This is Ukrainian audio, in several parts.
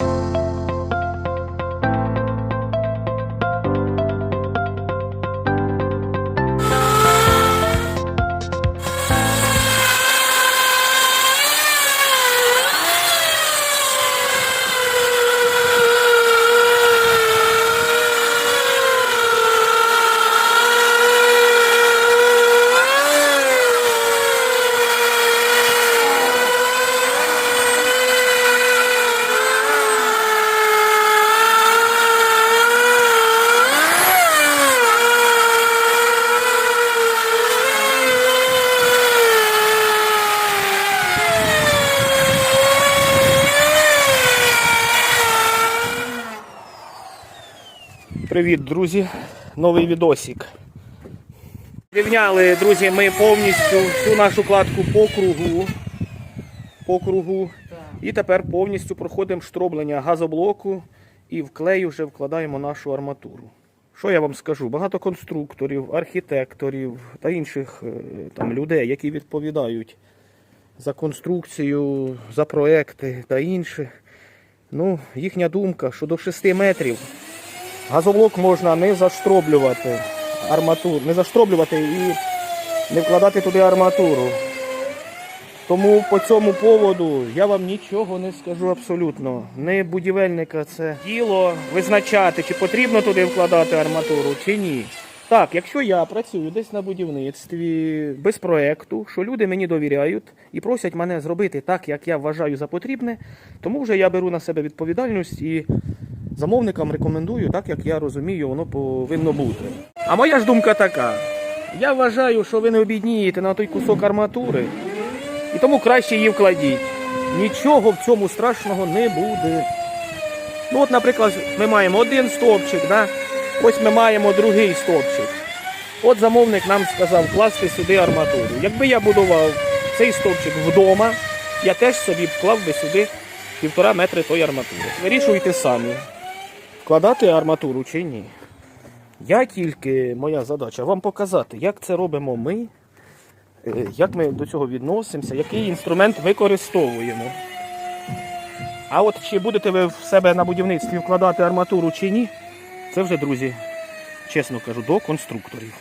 you Привіт, друзі! Новий відосик. Рівняли, друзі, ми повністю всю нашу кладку по кругу. По кругу. І тепер повністю проходимо штроблення газоблоку і в клей вже вкладаємо нашу арматуру. Що я вам скажу? Багато конструкторів, архітекторів та інших е, там, людей, які відповідають за конструкцію, за проекти та інше. Ну, їхня думка, що до 6 метрів Газоблок можна не заштроблювати арматуру, не заштроблювати і не вкладати туди арматуру. Тому по цьому поводу я вам нічого не скажу абсолютно. Не будівельника це діло визначати, чи потрібно туди вкладати арматуру, чи ні. Так, якщо я працюю десь на будівництві без проекту, що люди мені довіряють і просять мене зробити так, як я вважаю за потрібне, тому вже я беру на себе відповідальність і замовникам рекомендую так, як я розумію, воно повинно бути. А моя ж думка така: я вважаю, що ви не обіднієте на той кусок арматури, і тому краще її вкладіть. Нічого в цьому страшного не буде. Ну от, наприклад, ми маємо один стовпчик, да? ось ми маємо другий стовпчик. От замовник нам сказав класти сюди арматуру. Якби я будував цей стовпчик вдома, я теж собі вклав би сюди півтора метри тої арматури. Вирішуйте самі, вкладати арматуру чи ні. Я тільки, моя задача вам показати, як це робимо ми, е, як ми до цього відносимося, який інструмент використовуємо. А от чи будете ви в себе на будівництві вкладати арматуру чи ні, це вже, друзі, чесно кажу, до конструкторів.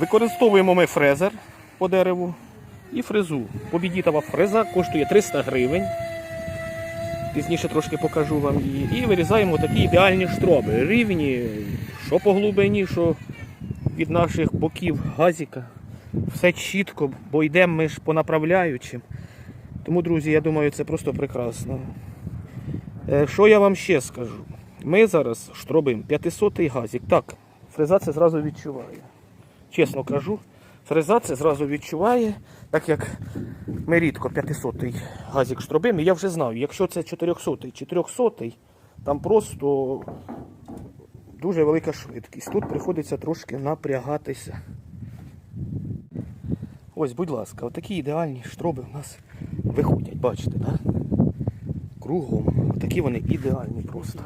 Використовуємо ми фрезер по дереву і фрезу. Побідітова фреза коштує 300 гривень. Пізніше трошки покажу вам її. І вирізаємо такі ідеальні штроби. Рівні, що по глибині, що від наших боків газіка. Все чітко, бо йдемо ми ж по направляючим. Тому, друзі, я думаю, це просто прекрасно. Е, Що я вам ще скажу? Ми зараз штробимо 500-й газік. Так, фреза це зразу відчуває. Чесно кажу, фреза це зразу відчуває, так як ми рідко 500-й газік штробимо. Я вже знаю, якщо це 400-й чи 300-й, там просто дуже велика швидкість. Тут приходиться трошки напрягатися. Ось, будь ласка, отакі ідеальні штроби у нас виходять, бачите, да? Кругом. Такі вони ідеальні просто.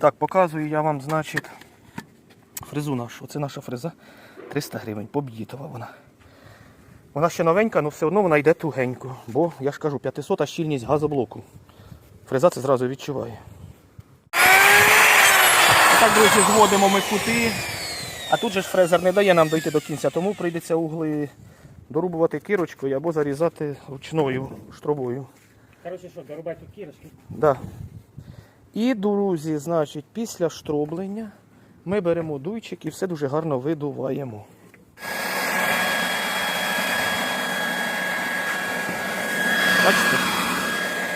Так, показую я вам, значить, фрезу нашу. Оце наша фреза. 300 гривень, поб'їтова вона. Вона ще новенька, але все одно вона йде тугенько. Бо, я ж кажу, 500 щільність газоблоку. Фреза це зразу відчуває. Так, друзі, зводимо ми кути. А тут же ж фрезер не дає нам дойти до кінця, тому прийдеться угли дорубувати кирочкою або зарізати ручною штробою. Короче, що, дорубати кірочки? Да. І, друзі, значить, після штроблення ми беремо дуйчик і все дуже гарно видуваємо. Бачите?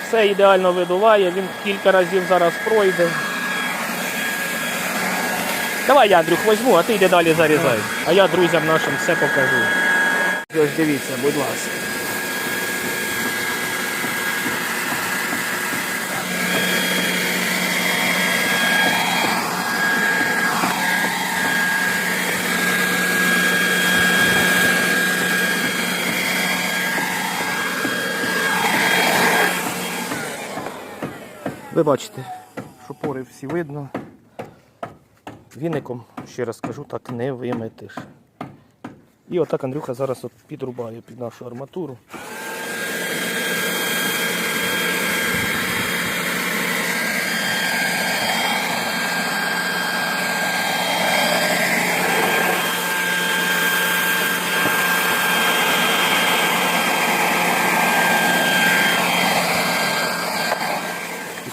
Все ідеально видуває, він кілька разів зараз пройде. Давай я, Андрюх, возьму, а ти йди далі зарізай. А я друзям нашим все покажу. Ось дивіться, будь ласка. Ви бачите, що пори всі видно. Віником, ще раз кажу, так не виметиш. І отак Андрюха зараз от підрубає під нашу арматуру.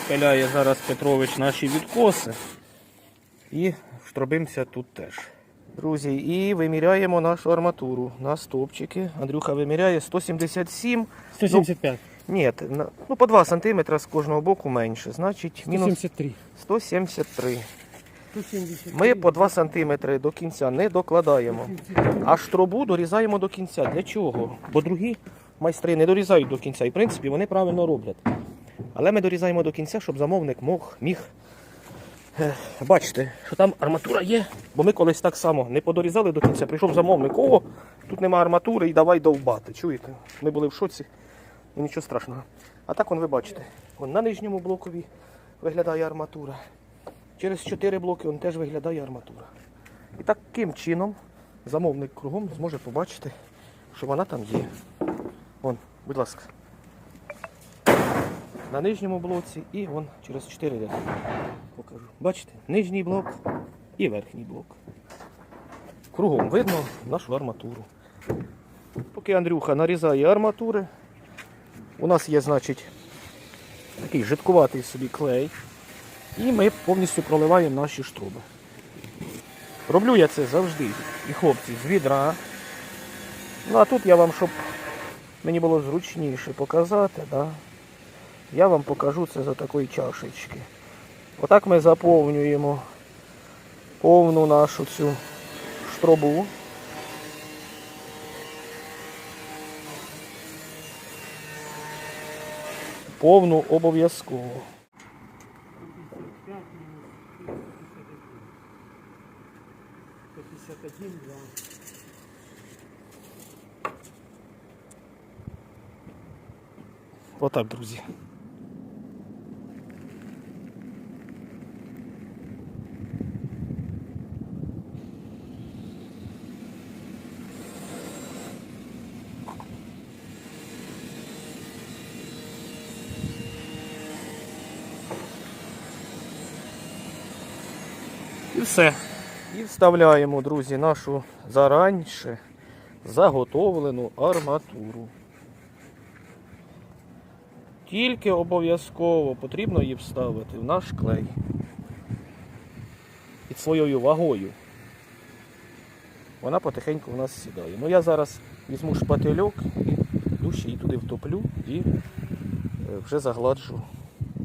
Виміляє зараз Петрович наші відкоси. І штробимося тут теж. Друзі, і виміряємо нашу арматуру на стовпчики. Андрюха виміряє 177. 175. Ні, ну по 2 см з кожного боку менше. Значить, мінус 173. 173. 173. Ми по 2 см до кінця не докладаємо. А штробу дорізаємо до кінця. Для чого? Бо другі майстри не дорізають до кінця. І в принципі вони правильно роблять. Але ми дорізаємо до кінця, щоб замовник мог, міг е, бачити, що там арматура є. Бо ми колись так само не подорізали до кінця. Прийшов замовник, о, тут нема арматури і давай довбати. Чуєте? Ми були в шоці. Ну, нічого страшного. А так вон ви бачите. Вон на нижньому блокові виглядає арматура. Через 4 блоки он теж виглядає арматура. І таким чином замовник кругом зможе побачити, що вона там є. Вон, будь ласка. На нижньому блоці і вон через 4 ряди. Покажу. Бачите, нижній блок і верхній блок. Кругом видно нашу арматуру. Поки Андрюха нарізає арматури, у нас є, значить, такий жидкуватий собі клей. І ми повністю проливаємо наші штруби. Роблю я це завжди. І хлопці з відра. Ну а тут я вам, щоб мені було зручніше показати, да, я вам покажу це за такої чашечки. Отак ми заповнюємо повну нашу цю штробу. Повну обов'язково. 51, 2. Отак, друзі. Все. І вставляємо, друзі, нашу зараньше заготовлену арматуру. Тільки обов'язково потрібно її вставити в наш клей під своєю вагою. Вона потихеньку в нас сідає. Ну я зараз візьму шпательок і дужче її туди втоплю і е, вже загладжу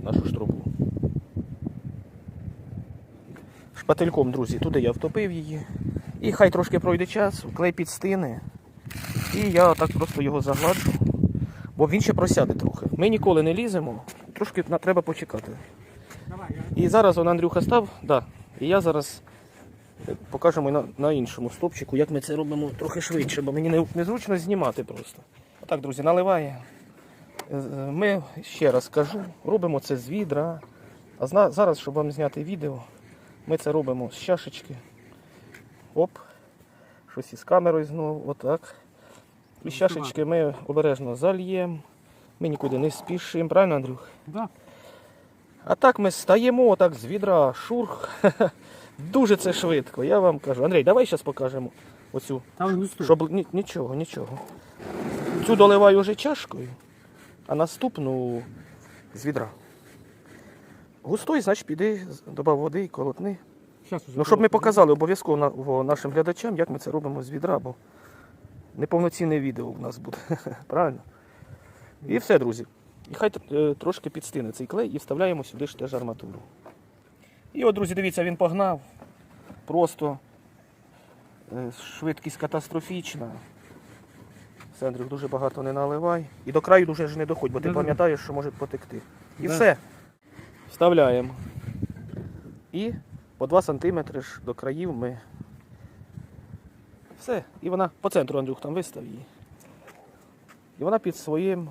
нашу штробу. Шпательком, друзі, туди я втопив її. І хай трошки пройде час, клей підстине. І я отак просто його загладжу бо він ще просяде трохи. Ми ніколи не ліземо, трошки треба почекати. І зараз он Андрюха став, да, і я зараз е, покажемо на, на іншому стопчику, як ми це робимо трохи швидше, бо мені не, незручно знімати просто. Отак, друзі, наливає. Е, е, Ми ще раз кажу, робимо це з відра. А зараз, щоб вам зняти відео, ми це робимо з чашечки. Оп. Щось із камерою знову, отак. І з чашечки ми обережно зальємо. Ми нікуди не спішимо, правильно, Андрюх? Да. А так ми стаємо отак з відра, шурх. Дуже це швидко, я вам кажу. Андрій, давай зараз покажемо оцю. Там. Щоб ні, нічого, нічого. Цю доливаю вже чашкою, а наступну з відра. Густой, значить, піди, добав води і колотни. Ну, щоб ми показали обов'язково нашим глядачам, як ми це робимо з відра, бо неповноцінне відео в нас буде. Правильно? І все, друзі. І хай е, трошки підстине цей клей і вставляємо сюди ж теж арматуру. І от, друзі, дивіться, він погнав. Просто е, швидкість катастрофічна. Все, дуже багато не наливай. І до краю дуже ж не доходь, бо ти пам'ятаєш, що може потекти. І все. Вставляємо. І по 2 см до країв ми. Все. І вона по центру, Андрюх, там вистав її. І вона під своїм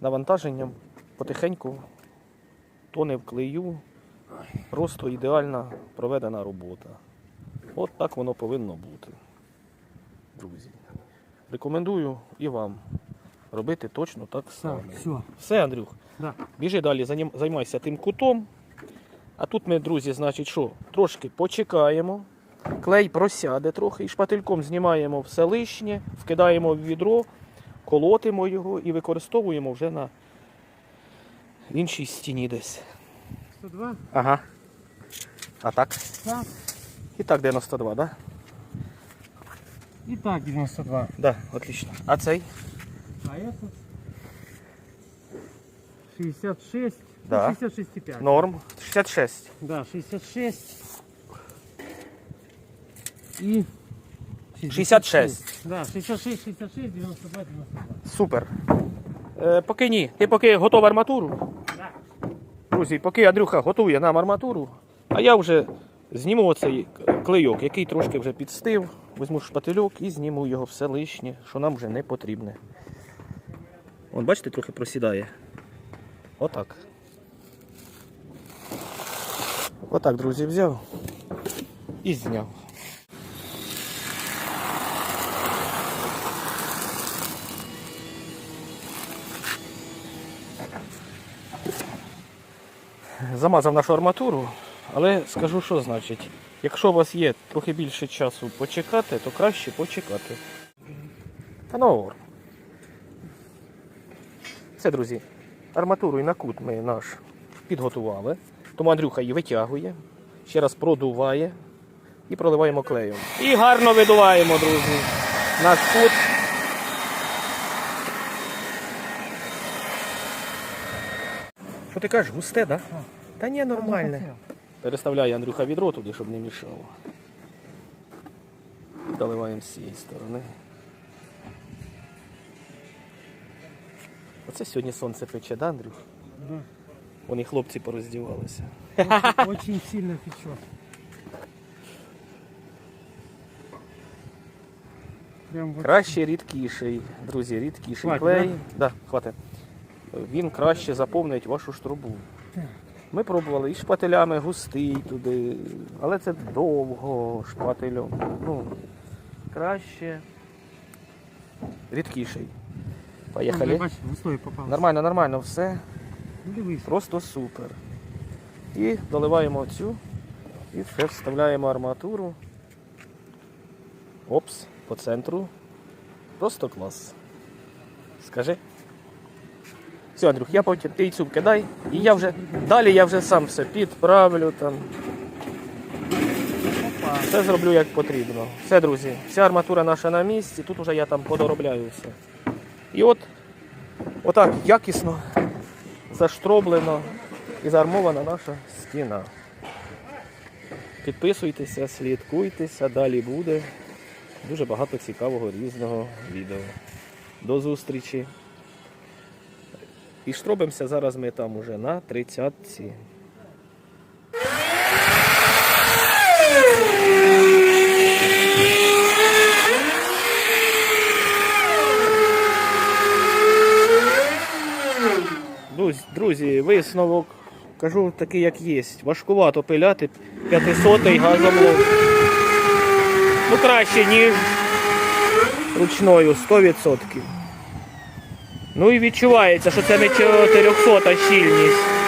навантаженням потихеньку тоне в клею. Просто ідеальна проведена робота. От так воно повинно бути. Друзі. Рекомендую і вам робити точно так само. Так, все. Все, Андрюх. Да. Біжи далі, занім- займайся тим кутом. А тут ми, друзі, значить, що? Трошки почекаємо. Клей просяде трохи і шпательком знімаємо все лишнє, вкидаємо в відро, колотимо його і використовуємо вже на іншій стіні десь. 102. Ага. А так? Так. І так 92, да? И так 92. Да, отлично. А цей? А этот 66. Да. Ну, 66,5. Норм. 66. Да, 66. И 66. Да, 66, 66, 92, 92. Супер. Е, поки ні. Ти поки готова арматуру? Да. Друзі, поки Андрюха готує нам арматуру, а я вже зніму оцей клейок, який трошки вже підстив, візьму шпательок і зніму його все лишнє, що нам вже не потрібне. Вон, бачите, трохи просідає. Отак. Отак, друзі, взяв і зняв. замазав нашу арматуру, але скажу, що значить. Якщо у вас є трохи більше часу почекати, то краще почекати. Та норм. Все, друзі, арматуру і накут ми наш підготували. Тому Андрюха її витягує, ще раз продуває і проливаємо клеєм. І гарно видуваємо, друзі, наш кут. Що ти кажеш, густе, так? Да? Та ні, нормальне. Переставляє Андрюха відро туди, щоб не мішало. Доливаємо з цієї сторони. Оце сьогодні сонце пече, да, Андрюх? Да. Вони хлопці пороздівалися. Очень сильно. Прям вот. Краще рідкіший, друзі, рідкіший Хватить, клей. Да? хватить. Він краще заповнить вашу штрубу. Так. Ми пробували і шпателями густий туди, але це довго шпателем. Ну, краще. Рідкіший. Поїхали. Попав. Нормально, нормально, все. Дивись. Просто супер. І доливаємо цю і все вставляємо арматуру. Опс, по центру. Просто клас. Скажи. Все, Андрюх, я потім ти цю кидай, і я вже далі я вже сам все підправлю там. Все зроблю як потрібно. Все, друзі, вся арматура наша на місці, тут уже я там подоробляю все. І от отак якісно заштроблено і заармована наша стіна. Підписуйтеся, слідкуйтеся, далі буде дуже багато цікавого різного відео. До зустрічі. І штробимося зараз ми там уже на 30-ці. Друзі, друзі, висновок кажу такий, як є. Важкувато пиляти 500-й газоблок. Ну краще, ніж ручною 100%. Ну і відчувається, що це не 400 щільність.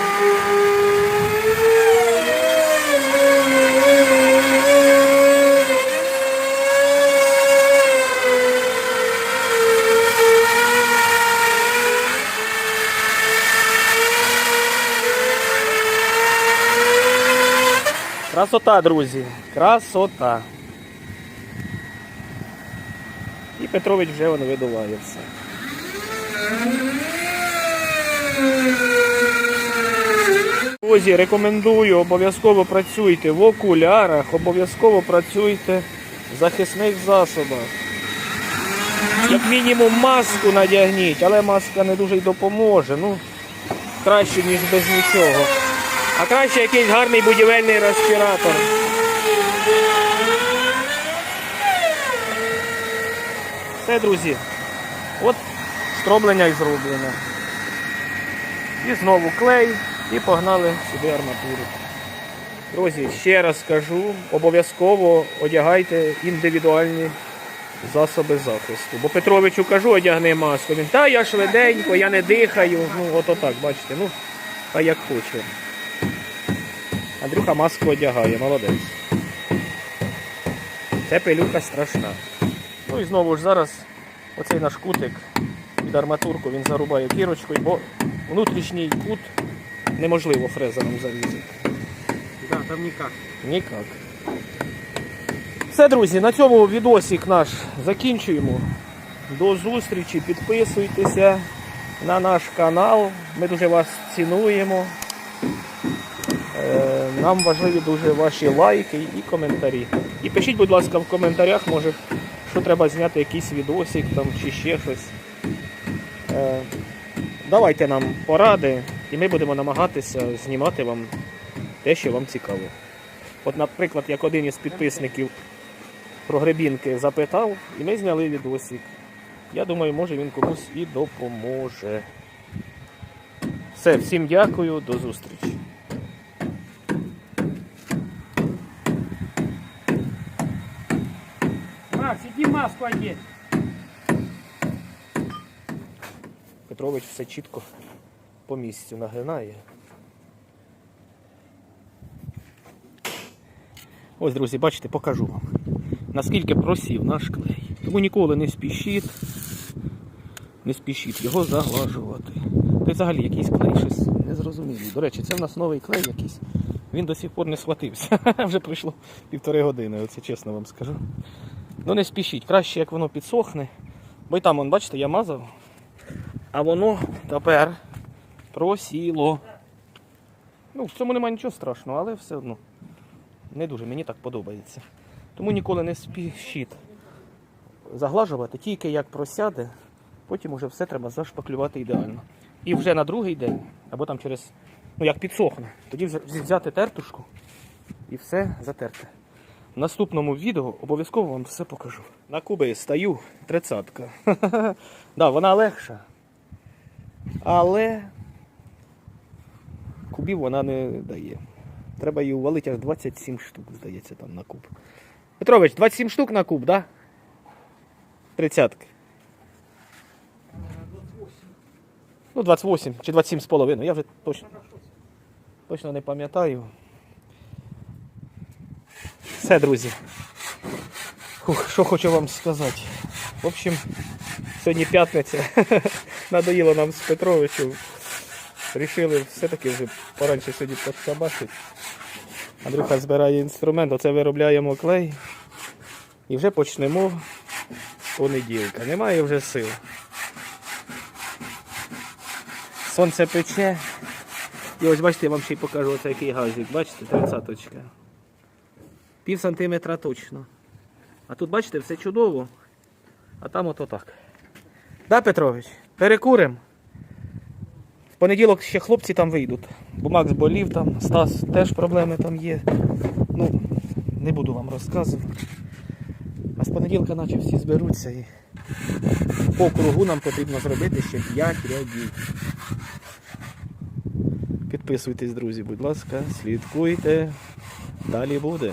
Красота, друзі. Красота. І Петрович вже воно видуває все. Друзі, рекомендую, обов'язково працюйте в окулярах, обов'язково працюйте в захисних засобах. Як мінімум маску надягніть, але маска не дуже й допоможе. Ну, краще, ніж без нічого. А краще якийсь гарний будівельний респіратор. Все, друзі. От строблення і зроблено. І знову клей, і погнали сюди арматуру. Друзі, ще раз скажу, обов'язково одягайте індивідуальні засоби захисту. Бо Петровичу кажу, одягни маску. Він, та я швиденько, я не дихаю. Ну, от отак, бачите, ну, а як хоче. Андрюха маску одягає, молодець. Це пилюка страшна. Ну і знову ж зараз оцей наш кутик під арматурку він зарубає кірочкою, бо внутрішній кут неможливо фрезером зарізати. Да, там никак. Ніяк. Все, друзі, на цьому відосик наш закінчуємо. До зустрічі, підписуйтеся на наш канал. Ми дуже вас цінуємо. Нам важливі дуже ваші лайки і коментарі. І пишіть, будь ласка, в коментарях, може, що треба зняти якийсь відосик там, чи ще щось. Е, Давайте нам поради, і ми будемо намагатися знімати вам те, що вам цікаво. От, наприклад, як один із підписників про гребінки запитав, і ми зняли відосик. Я думаю, може він комусь і допоможе. Все, всім дякую, до зустрічі. Маску одеть. Петрович все чітко по місцю нагинає. Ось, друзі, бачите, покажу вам. Наскільки просів наш клей. Тому ніколи не спішіть, не спішіть його заглажувати. Та взагалі якийсь клей щось незрозумілий. До речі, це в нас новий клей якийсь. Він до сих пор не схватився. Вже пройшло півтори години, оце чесно вам скажу. Ну не спішіть, краще як воно підсохне. Бо й там, вон, бачите, я мазав. А воно тепер просіло. Ну, в цьому немає нічого страшного, але все одно не дуже мені так подобається. Тому ніколи не спішіть заглажувати, тільки як просяде, потім уже все треба зашпаклювати ідеально. І вже на другий день, або там через, ну як підсохне, тоді взяти тертушку і все затерти. В наступному відео обов'язково вам все покажу. На куби стаю тридцятка. да, вона легша. Але кубів вона не дає. Треба її увалити аж 27 штук, здається, там на куб. Петрович, 27 штук на куб, да? Тридцятки. Ну, 28 чи 27 з половиною, я вже точно, точно не пам'ятаю. Все, друзі. Фух, що хочу вам сказати. В общем, сьогодні п'ятниця. Надоїло нам з Петровичем. Рішили все-таки вже поранше сьогодні подшабашити. Андрюха збирає інструмент, оце виробляємо клей. І вже почнемо з понеділка. Немає вже сил. Сонце пече. І ось бачите, я вам ще й покажу оце який газик. Бачите, тридцяточка. Пів сантиметра точно. А тут, бачите, все чудово. А там ото так. Да, Петрович? Перекурим. В понеділок ще хлопці там вийдуть. Бо Макс болів там, Стас теж проблеми там є. Ну, не буду вам розказувати. А з понеділка наче всі зберуться і по кругу нам потрібно зробити ще 5 рядів. Підписуйтесь, друзі, будь ласка, слідкуйте. Далі буде.